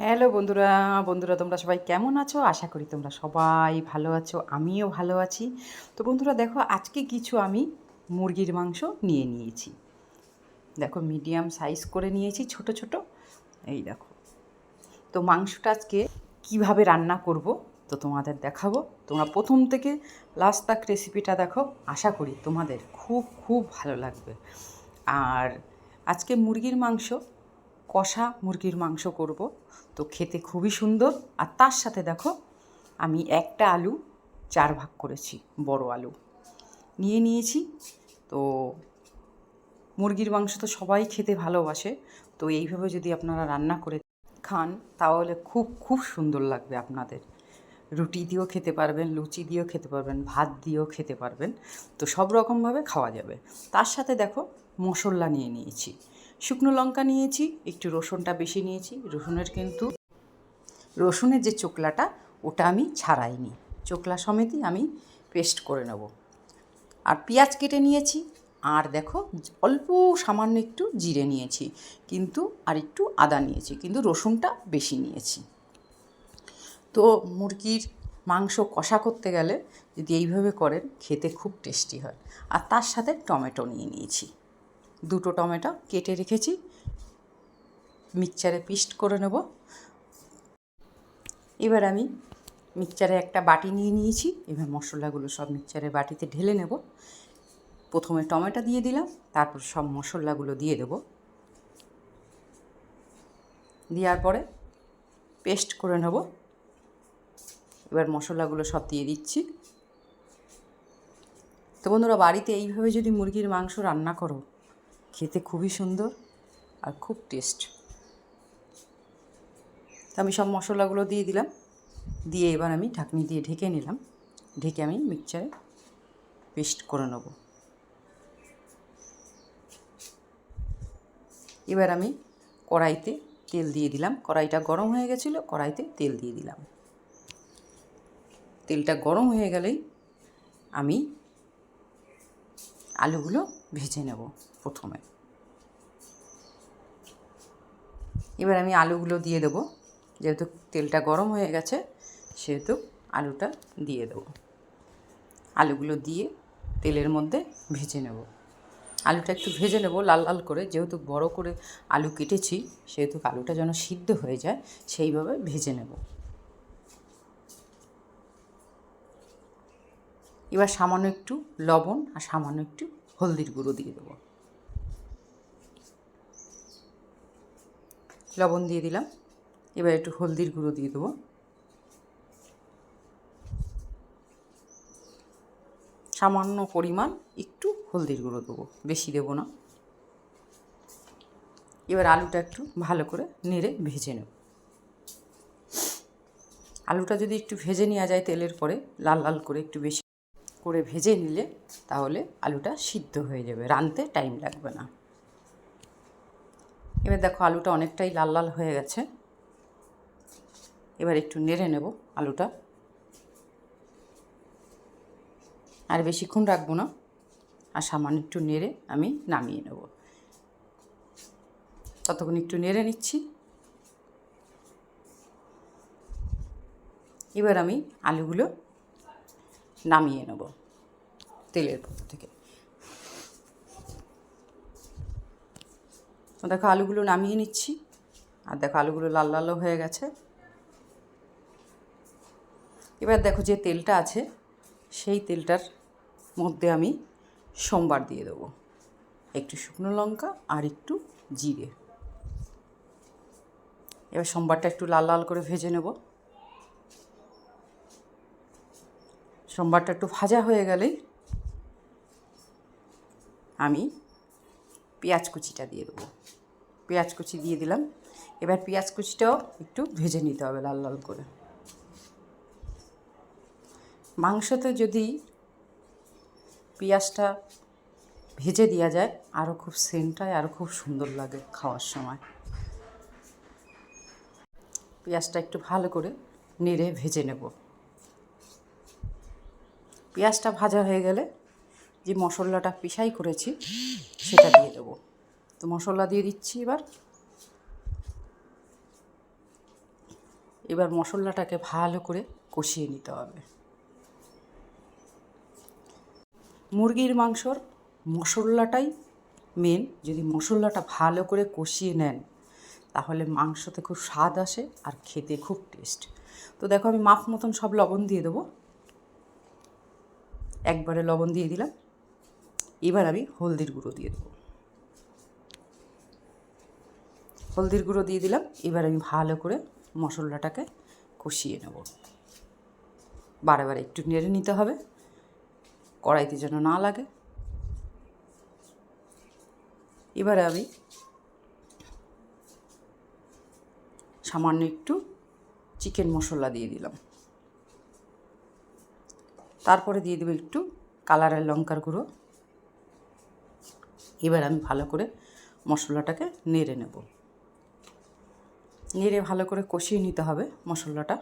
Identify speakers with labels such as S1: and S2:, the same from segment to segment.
S1: Hello বন্ধুরা বন্ধুরা তোমরা সবাই কেমন আছো? আশা করি তোমরা সবাই ভালো আছো, আমিও ভালো আছি। তো বন্ধুরা দেখো, আজকে কিছু আমি মুরগির মাংস নিয়ে নিয়েছি। দেখো, মিডিয়াম সাইজ করে নিয়েছি, ছোট ছোট। এই দেখো। তো মাংসটা আজকে কীভাবে রান্না করব তো তোমাদের দেখাবো। তোমরা প্রথম থেকে লাস্ট তাক রেসিপিটা দেখো। আশা করি তোমাদের খুব খুব ভালো লাগবে। আর আজকে মুরগির মাংস, কষা মুরগির মাংস করব। তো খেতে খুবই সুন্দর। আর তার সাথে দেখো, আমি একটা আলু চার ভাগ করেছি, বড় আলু। নিয়ে নিয়েছি। তো মুরগির মাংস তো সবাই খেতে ভালোবাসে। তো এইভাবে যদি আপনারা রান্না করে খান, তাহলে খুব খুব সুন্দর লাগবে আপনাদের। রুটি দিয়েও খেতে পারবেন, লুচি দিয়েও খেতে পারবেন, ভাত দিয়েও খেতে পারবেন। তো সব রকমভাবে খাওয়া যাবে। তার সাথে দেখো, মশলা নিয়ে নিয়েছি। শুকনো লঙ্কা নিয়েছি, একটু রসুনটা বেশি নিয়েছি, রসুনের কিন্তু রসুনের যে চোকলাটা, ওটা আমি ছাড়াইনি। চোকলা সমেতই আমি পেস্ট করে নেব। আর পেঁয়াজ কেটে নিয়েছি, আর দেখো অল্প সামান্য একটু জিরে নিয়েছি, কিন্তু আর একটু আদা নিয়েছি, কিন্তু রসুনটা বেশি নিয়েছি। তো মুরগির মাংস কষা করতে গেলে যদি এইভাবে করেন, খেতে খুব টেস্টি হয়। আর তার সাথে টমেটো নিয়ে নিয়েছি। দুটো টমেটো কেটে রেখেছি। মিক্সচারে পিস্ট করে নেব। এবার আমি মিক্সচারে একটা বাটি নিয়ে নিয়েছি। এবার মশলাগুলো সব মিক্সচারের বাটিতে ঢেলে নেব। প্রথমে টমেটো দিয়ে দিলাম, তারপর সব মশলাগুলো দিয়ে দেব। দেওয়ার পরে পেস্ট করে নেব। এবার মশলাগুলো সব দিয়ে দিচ্ছি। তো বন্ধুরা, বাড়িতে এইভাবে যদি মুরগির মাংস রান্না করো খেতে খুবই সুন্দর আর খুব টেস্ট তো আমি সব মশলাগুলো দিয়ে দিলাম। দিয়ে এবার আমি ঢাকনি দিয়ে ঢেকে নিলাম। ঢেকে আমি মিক্সচারে পেস্ট করে নেব। এবার আমি কড়াইতে তেল দিয়ে দিলাম। কড়াইটা গরম হয়ে গেছিল, কড়াইতে তেল দিয়ে দিলাম। তেলটা গরম হয়ে গেলেই আমি আলুগুলো ভেজে নেব। প্রথমে। এবার আমি আলুগুলো দিয়ে দেবো। যেহেতু তেলটা গরম হয়ে গেছে, সেহেতু আলুটা দিয়ে দেবো। আলুগুলো দিয়ে তেলের মধ্যে ভেজে নেব। আলুটা একটু ভেজে নেব লাল লাল করে। যেহেতু বড় করে আলু কেটেছি, সেহেতু আলুটা যেন সিদ্ধ হয়ে যায়, সেইভাবে ভেজে নেব। এবার সামান্য একটু লবণ আর সামান্য একটু হলদির গুঁড়ো দিয়ে দেবো। লবণ দিয়ে দিলাম। এবার একটু হলদির গুঁড়ো দিয়ে দেবো। সামান্য পরিমাণ একটু হলদির গুঁড়ো দেবো, বেশি দেবো না। এবার আলুটা একটু ভালো করে নেড়ে ভেজে নেব। আলুটা যদি একটু ভেজে নেওয়া যায় তেলের পরে, লাল লাল করে একটু বেশি করে ভেজে নিলে তাহলে আলুটা সিদ্ধ হয়ে যাবে রানতে টাইম লাগবে না। এবার দেখো আলুটা অনেকটাই লাল লাল হয়ে গেছে। এবার একটু নেড়ে নেব আলুটা। আর বেশিক্ষণ রাখব না। আর সামান্য একটু নেড়ে আমি নামিয়ে নেব। ততক্ষণ একটু নেড়ে নিচ্ছি। এবার আমি আলুগুলো নামিয়ে নেব তেলের থেকে। দেখো আলুগুলো নামিয়ে নিচ্ছি। আর দেখো আলুগুলো লাল লালও হয়ে গেছে। এবার দেখো যে তেলটা আছে, সেই তেলটার মধ্যে আমি সোমবার দিয়ে দেবো। একটু শুকনো লঙ্কা আর একটু জিরে। এবার সোমবারটা একটু লাল লাল করে ভেজে নেব। সোমবারটা একটু ভাজা হয়ে গেলেই আমি পেঁয়াজ কুচিটা দিয়ে দেবো। পেঁয়াজ কুচি দিয়ে দিলাম। এবার পেঁয়াজ কুচিটাও একটু ভেজে নিতে হবে লাল লাল করে। মাংসতে যদি পেঁয়াজটা ভেজে দেওয়া যায় আরও খুব সেন্ট হয় আরও খুব সুন্দর লাগে খাওয়ার সময়। পেঁয়াজটা একটু ভালো করে নেড়ে ভেজে নেব। পেঁয়াজটা ভাজা হয়ে গেলে যে মশলাটা পিসাই করেছি, সেটা দিয়ে দেবো। তো মশলা দিয়ে দিচ্ছি এবার। এবার মশলাটাকে ভালো করে কষিয়ে নিতে হবে। মুরগির মাংসর মশলাটাই মেন যদি মশলাটা ভালো করে কষিয়ে নেন, তাহলে মাংসতে খুব স্বাদ আসে আর খেতে খুব টেস্ট তো দেখো আমি মাপ মতন সব লবণ দিয়ে দেবো। একবারে লবণ দিয়ে দিলাম। এবার আমি হলদির গুঁড়ো দিয়ে দেবো। হলদির গুঁড়ো দিয়ে দিলাম, এবার আমি ভালো করে মশলাটাকে কষিয়ে নেব। বারে একটু নেড়ে নিতে হবে, কড়াইতে যেন না লাগে। এবারে আমি সামান্য একটু চিকেন মশলা দিয়ে দিলাম। তারপরে দিয়ে দেবো একটু কালারের লঙ্কার গুঁড়ো। এবার আমি ভালো করে মশলাটাকে নেড়ে নেব। নেড়ে ভালো করে কষিয়ে নিতে হবে মশলাটা।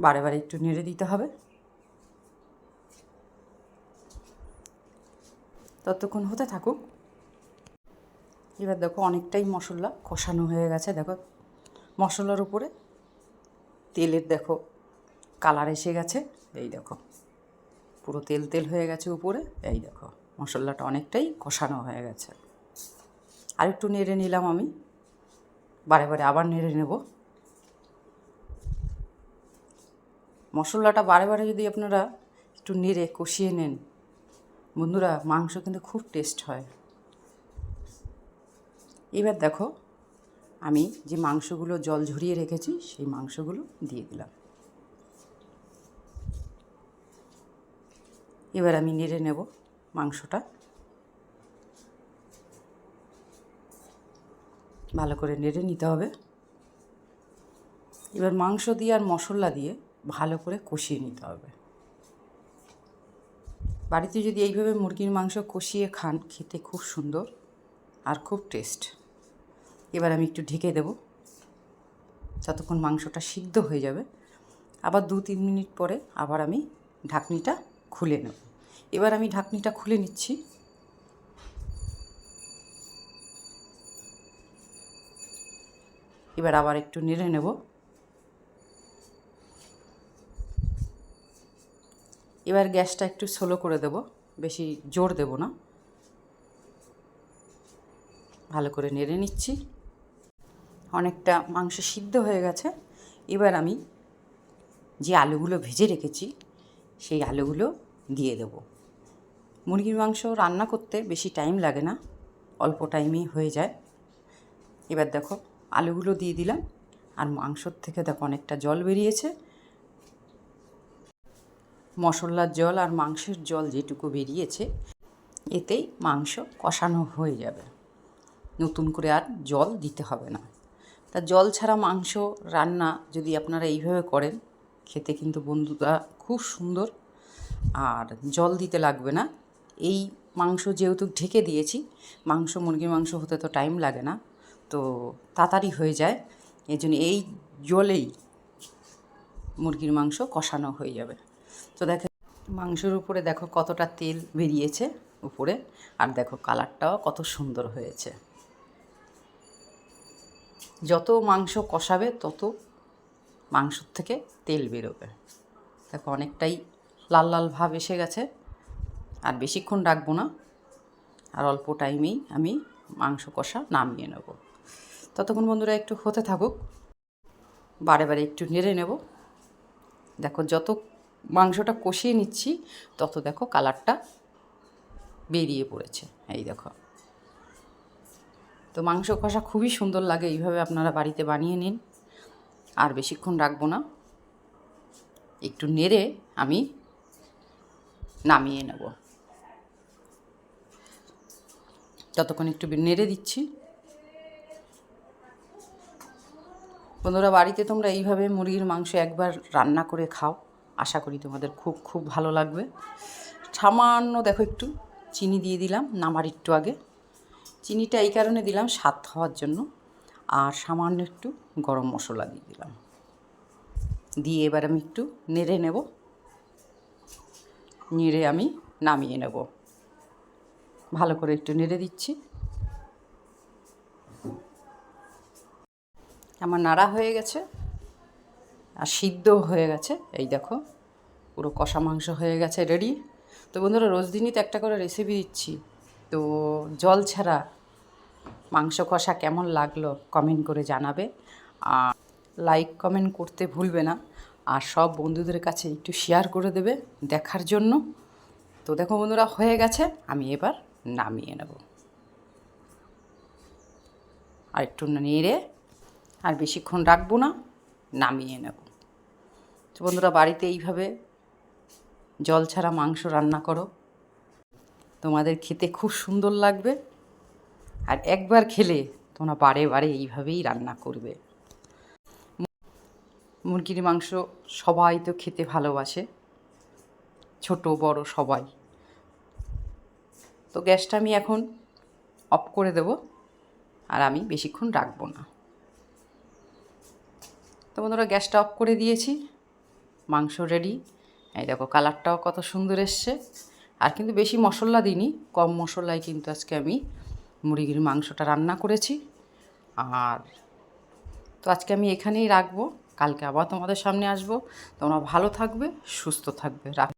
S1: বারে বারে একটু নেড়ে দিতে হবে। ততক্ষণ হতে থাকুক। এবার দেখো অনেকটাই মশলা কষানো হয়ে গেছে। দেখো মশলার উপরে তেলের দেখো কালার এসে গেছে। এই দেখো। পুরো তেল তেল হয়ে গেছে উপরে। এই দেখো, মশলাটা অনেকটাই কষানো হয়ে গেছে। আর একটু নেড়ে নিলাম আমি। বারে বারে আবার নেড়ে নেব। মশলাটা বারে বারে যদি আপনারা একটু নেড়ে কষিয়ে নেন, বন্ধুরা, মাংস কিন্তু খুব টেস্ট হয়। এবার দেখো, আমি যে মাংসগুলো জল ঝরিয়ে রেখেছি, সেই মাংসগুলো দিয়ে দিলাম। এবার আমি নেড়ে নেব মাংসটা। ভালো করে নেড়ে নিতে হবে। এবার মাংস দিয়ে আর মশলা দিয়ে ভালো করে কষিয়ে নিতে হবে। বাড়িতে যদি এইভাবে মুরগির মাংস কষিয়ে খান, খেতে খুব সুন্দর আর খুব টেস্ট। এবার আমি একটু ঢেকে দেব, যতক্ষণ মাংসটা সিদ্ধ হয়ে যাবে। আবার দু তিন মিনিট পরে আবার আমি ঢাকনিটা খুলে নেব। এবার আমি ঢাকনিটা খুলে নিচ্ছি। এবার আবার একটু নেড়ে নেব। এবার গ্যাসটা একটু স্লো করে দেব, বেশি জোর দেব না। ভালো করে নেড়ে নিচ্ছি। অনেকটা মাংস সিদ্ধ হয়ে গেছে। এবার আমি যে আলুগুলো ভেজে রেখেছি সেই আলুগুলো দিয়ে দেবো। মুরগির মাংস রান্না করতে বেশি টাইম লাগে না, অল্প টাইমেই হয়ে যায়। এবার দেখো আলুগুলো দিয়ে দিলাম, আর মাংসর থেকে দেখো অনেকটা জল বেরিয়েছে। মশলার জল আর মাংসের জল যেটুকু বেরিয়েছে, এতেই মাংস কষানো হয়ে যাবে। নতুন করে আর জল দিতে হবে না। তা জল ছাড়া মাংস রান্না যদি আপনারা এইভাবে করেন, খেতে কিন্তু বন্ধুরা খুব সুন্দর। আর জল দিতে লাগবে না। এই মাংস যেহেতু ঢেকে দিয়েছি, মাংস, মুরগির মাংস হতে তো টাইম লাগে না। তো তাড়াতাড়ি হয়ে যায়। এই জন্য এই জলেই মুরগির মাংস কষানো হয়ে যাবে। তো দেখো, মাংসের উপরে দেখো কতটা তেল বেরিয়েছে উপরে। আর দেখো কালারটাও কত সুন্দর হয়েছে। যত মাংস কষাবে, তত মাংসর থেকে তেল বেরোবে। দেখো, অনেকটাই লাল লাল ভাব এসে গেছে। আর বেশিক্ষণ রাখব না। আর অল্প টাইমেই আমি মাংস কষা নামিয়ে নেব। ততক্ষণ বন্ধুরা একটু হতে থাকুক। বারে বারে একটু নেড়ে নেব। দেখো, যত মাংসটা কষিয়ে নিচ্ছি, তত দেখো কালারটা বেরিয়ে পড়েছে। এই দেখো। তো মাংস কষা খুবই সুন্দর লাগে। এইভাবে আপনারা বাড়িতে বানিয়ে নিন। আর বেশিক্ষণ রাখব না। একটু নেড়ে আমি নামিয়ে নেব। ততক্ষণ একটু নেড়ে দিচ্ছি। বন্ধুরা, বাড়িতে তোমরা এইভাবে মুরগির মাংস একবার রান্না করে খাও। আশা করি তোমাদের খুব খুব ভালো লাগবে। সামান্য দেখো একটু চিনি দিয়ে দিলাম, নামার একটু আগে। চিনিটা এই কারণে দিলাম, স্বাদ হওয়ার জন্য। আর সামান্য একটু গরম মশলা দিয়ে দিলাম। দিয়ে এবার আমি একটু নেড়ে নেব। নেড়ে আমি নামিয়ে নেব। ভালো করে একটু নেড়ে দিচ্ছি। আমার নাড়া হয়ে গেছে আর সিদ্ধ হয়ে গেছে। এই দেখো, পুরো কষা মাংস হয়ে গেছে রেডি তো বন্ধুরা, রোজ দিনই তো একটা করে রেসিপি দিচ্ছি। তো জল ছাড়া মাংস কষা কেমন লাগল কমেন্ট করে জানাবে। আর লাইক কমেন্ট করতে ভুলবে না। আর সব বন্ধুদের কাছে একটু শেয়ার করে দেবে দেখার জন্য। তো দেখো বন্ধুরা, হয়ে গেছে। আমি এবার নামিয়ে নেব। আর একটু নেড়ে আর বেশিক্ষণ রাখব না, নামিয়ে নেব। তো বন্ধুরা, বাড়িতে এইভাবে জল ছাড়া মাংস রান্না করো। তোমাদের খেতে খুব সুন্দর লাগবে। আর একবার খেলে তোমরা বারে বারে এইভাবেই রান্না করবে। মুরগির মাংস সবাই তো খেতে ভালোবাসে, ছোট, বড় সবাই। তো গ্যাসটা আমি এখন অফ করে দেব আর আমি বেশিক্ষণ রাখব না। তো বন্ধুরা, গ্যাসটা অফ করে দিয়েছি, মাংস রেডি এই দেখো, কালারটাও কত সুন্দর এসছে। আর কিন্তু বেশি মশলা দিইনি, কম মশলায় কিন্তু আজকে আমি মুরগির মাংসটা রান্না করেছি। আর তো আজকে আমি এখানেই রাখব। কালকে আবার তোমাদের সামনে আসব। তোমরা ভালো থাকবে সুস্থ থাকবে। রাখ।